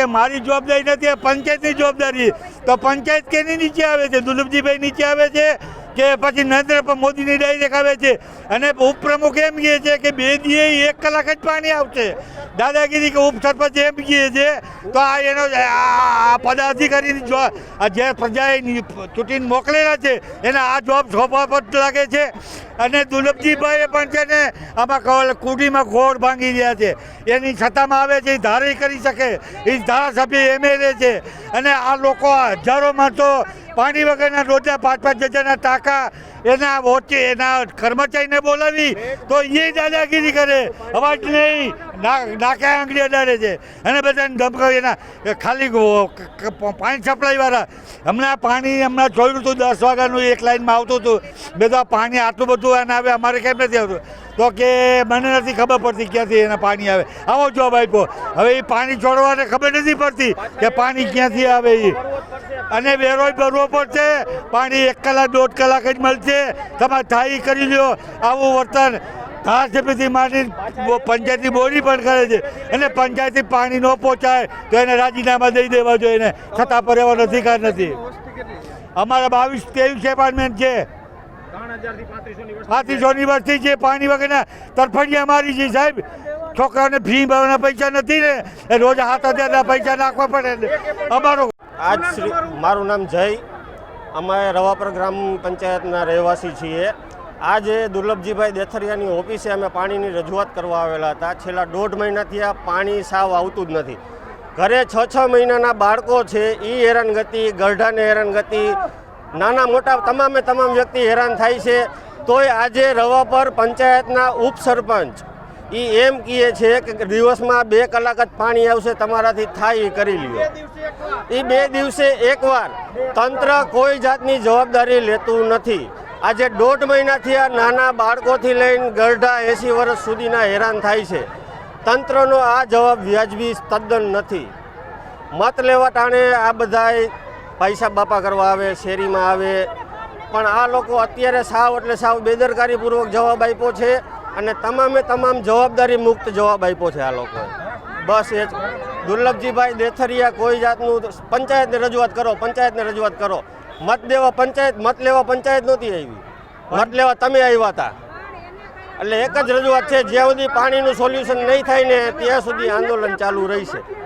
કે મારી જવાબદારી નથી પંચાયતની જવાબદારી. તો પંચાયત કેની નીચે આવે છે? દુર્લભજીભાઈ નીચે આવે છે? કે પછી નરેન્દ્ર મોદીની ડાયરેક્ટ આવે છે. અને ઉપપ્રમુખ એમ કહે છે કે બે દીએ એક કલાક જ પાણી આવશે. દાદાગીરી કે ઉપસરપંચ એમ કહે છે, તો આ એનો આ પદાધિકારીની જો, આ જે પ્રજાએ ચૂંટીને મોકલેલા છે, એના આ જોબ સોંપવા પર લાગે છે. અને દુર્લભજીભાઈએ પણ છે ને, આમાં કુડીમાં ગોળ ભાંગી રહ્યા છે. એની સત્તામાં આવે છે એ ધારી કરી શકે. એ ધારાસભ્ય એમએલએ છે. અને આ લોકો હજારો માણસો પાણી વગરના રોજના પાંચ પાંચ હજારના ટાંકા એના વોચે એના કર્મચારીને બોલાવી તો એ દાદાગીરી કરે. અવાજ નહીં. નાકે આંગળી અડાડે છે. અને બધાને ધમકાવી એના ખાલી પાણી સપ્લાયવાળા. હમણાં પાણી હમણાં જોયું હતું દસ વાગ્યાનું એક લાઈનમાં આવતું હતું. બધા પાણી આટલું બધું એના આવે, અમારે કેમ નથી આવતું? તો કે મને નથી ખબર પડતી ક્યાંથી એના પાણી આવે. આવો જવાબ આપ્યો. હવે એ પાણી છોડવાને ખબર નથી પડતી કે પાણી ક્યાંથી આવે એ અને વેરોય ભરવો પડશે. પાણી એક કલાક, દોઢ કલાક જ મળશે. તમારે થાય કરી લો આવું વર્તન ધારાસભ્યથી માંડી પંચાયતની બોરી પણ કરે છે. અને પંચાયતથી પાણી ન પહોંચાય તો એને રાજીનામા દઈ દેવા જોઈએ એને છતાં પર એવાનો અધિકાર નથી. અમારા બાવીસ ત્રેવીસ એપાર્ટમેન્ટ છે. પાંત્રીસોની વસ્તી છે. પાણી વગરના તરફડિયા મારી છે સાહેબ. છોકરાઓને ફી ભરવાના પૈસા નથી ને. રોજ હાથ હજારના પૈસા નાખવા પડે અમારો આજ શ્રી મારું નામ જય. અમે રવાપર ગ્રામ પંચાયતના રહેવાસી છીએ. આજે દુર્લભજીભાઈ દેથરિયાની ઓફિસે અમે પાણીની રજૂઆત કરવા આવેલા હતા. છેલ્લા દોઢ મહિનાથી આ પાણી સાવ આવતું જ નથી. ઘરે છ છ મહિનાના બાળકો છે એ હેરાનગતિ ગરઢાને હેરાનગતિ નાના મોટા તમામે તમામ વ્યક્તિ હેરાન થાય છે. તોય આજે રવાપર પંચાયતના ઉપસરપંચ એ એમ કહે છે કે દિવસમાં બે કલાક જ પાણી આવશે, તમારાથી થાય એ કરી લ્યો. એ બે દિવસે એકવાર. તંત્ર કોઈ જાતની જવાબદારી લેતું નથી. આજે દોઢ મહિનાથી આ નાના બાળકોથી લઈને ગરઢા એંસી વર્ષ સુધીના હેરાન થાય છે. તંત્રનો આ જવાબ વ્યાજબી તદ્દન નથી. મત લેવા ટાણે આ બધાય પૈસા બાપા કરવા આવે, શેરીમાં આવે. પણ આ લોકો અત્યારે સાવ એટલે સાવ બેદરકારીપૂર્વક જવાબ આપ્યો છે. અને તમામે તમામ જવાબદારી મુક્ત જવાબ આપ્યો છે આ લોકોએ. બસ એ જ. દુર્લભજીભાઈ દેથરિયા, કોઈ જાતનું પંચાયતને રજૂઆત કરો, પંચાયતને રજૂઆત કરો. મત દેવા પંચાયત, મત લેવા પંચાયત નહોતી આવી. મત લેવા તમે આવ્યા હતા. એટલે એક જ રજૂઆત છે, જ્યાં સુધી પાણીનું સોલ્યુશન નહીં થાય ને ત્યાં સુધી આંદોલન ચાલુ રહેશે.